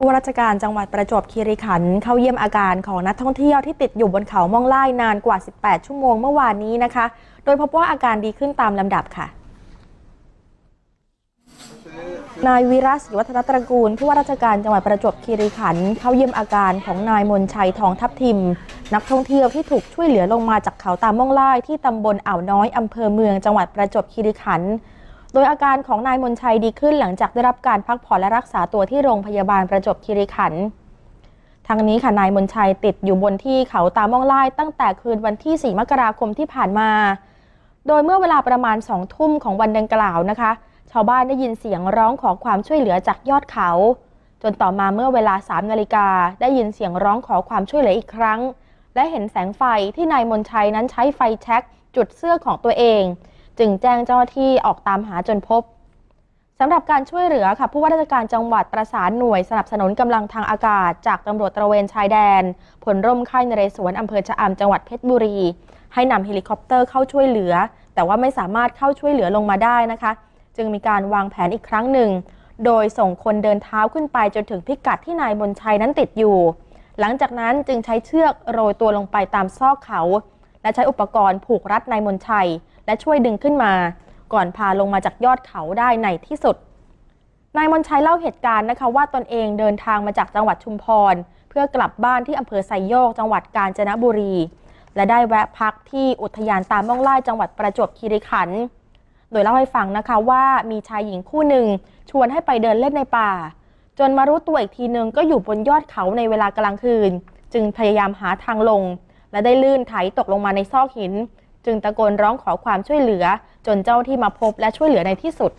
ผู้ว่าราชการจังหวัดประจวบคีรีขันธ์เข้าเยี่ยมอาการของนักท่องเที่ยวที่ติดอยู่บนเขาม่องไล่นานกว่า 18 ชั่วโมงเมื่อวานนี้นะคะ โดยพบว่าอาการดีขึ้นตามลำดับค่ะ นายวีระศรีวัฒนตระกูลผู้ว่าราชการจังหวัดประจวบคีรีขันธ์เข้าเยี่ยมอาการของนายมนชัยทองทับทิม นักท่องเที่ยวที่ถูกช่วยเหลือลงมาจากเขาตามม่องไล่ที่ตำบลอ่าวน้อยอำเภอเมืองจังหวัดประจวบคีรีขันธ์ ดยอาการของนายมนชัยดีขึ้นหลังจากได้รับการพักผ่อนและรักษาตัวที่โรงพยาบาลประจบคีรีขันธ์ทางนี้ค่ะนายมนชัยติดอยู่บนที่เขาตาม่องไล่ตั้งแต่คืนวันที่ 4 มกราคมที่ผ่านมา โดยเมื่อเวลาประมาณ2ทุ่มของวันดังกล่าวนะคะ ชาวบ้านได้ยินเสียงร้องขอความช่วยเหลือจากยอดเขา จนต่อมาเมื่อเวลา3นาฬิกาได้ยินเสียงร้องขอความช่วยเหลืออีกครั้ง และเห็นแสงไฟที่นายมนชัยนั้นใช้ไฟแช็กจุดเสื้อของตัวเอง จึงแจ้งเจ้าหน้าที่ออกตามหาจนพบสำหรับการช่วยเหลือค่ะผู้ว่าราชการจังหวัดประสานหน่วยสนับสนุนกำลังทางอากาศ จากตำรวจตระเวนชายแดนผลร่มค่ายนเรศวรอำเภอชะอำจังหวัดเพชรบุรี ให้นำเฮลิคอปเตอร์เข้าช่วยเหลือ แต่ว่าไม่สามารถเข้าช่วยเหลือลงมาได้นะคะ จึงมีการวางแผนอีกครั้งหนึ่ง โดยส่งคนเดินเท้าขึ้นไปจนถึงพิกัดที่นายบนชัยนั้นติดอยู่ หลังจากนั้นจึงใช้เชือกโรยตัวลงไปตามซอกเขา และใช้อุปกรณ์ผูกรัดนายมนชัย และช่วยดึงขึ้นมา ก่อนพาลงมาจากยอดเขาได้ในที่สุด นายมนชัยเล่าเหตุการณ์นะคะว่าตนเองเดินทางมาจากจังหวัดชุมพร เพื่อกลับบ้านที่อำเภอไซโยก จังหวัดกาญจนบุรี และได้แวะพักที่อุทยานตามม่องไล่จังหวัดประจวบคีรีขันธ์โดยเล่าให้ฟังนะคะว่ามีชายหญิงคู่หนึ่งชวนให้ไปเดินเล่นในป่า จนมารู้ตัวอีกทีนึงก็อยู่บนยอดเขาในเวลากลางคืน จึงพยายามหาทางลง และได้ลื่นไถตกลงมาในซอกหิน จึงตะโกนร้องขอความช่วยเหลือ จนเจ้าที่มาพบและช่วยเหลือในที่สุด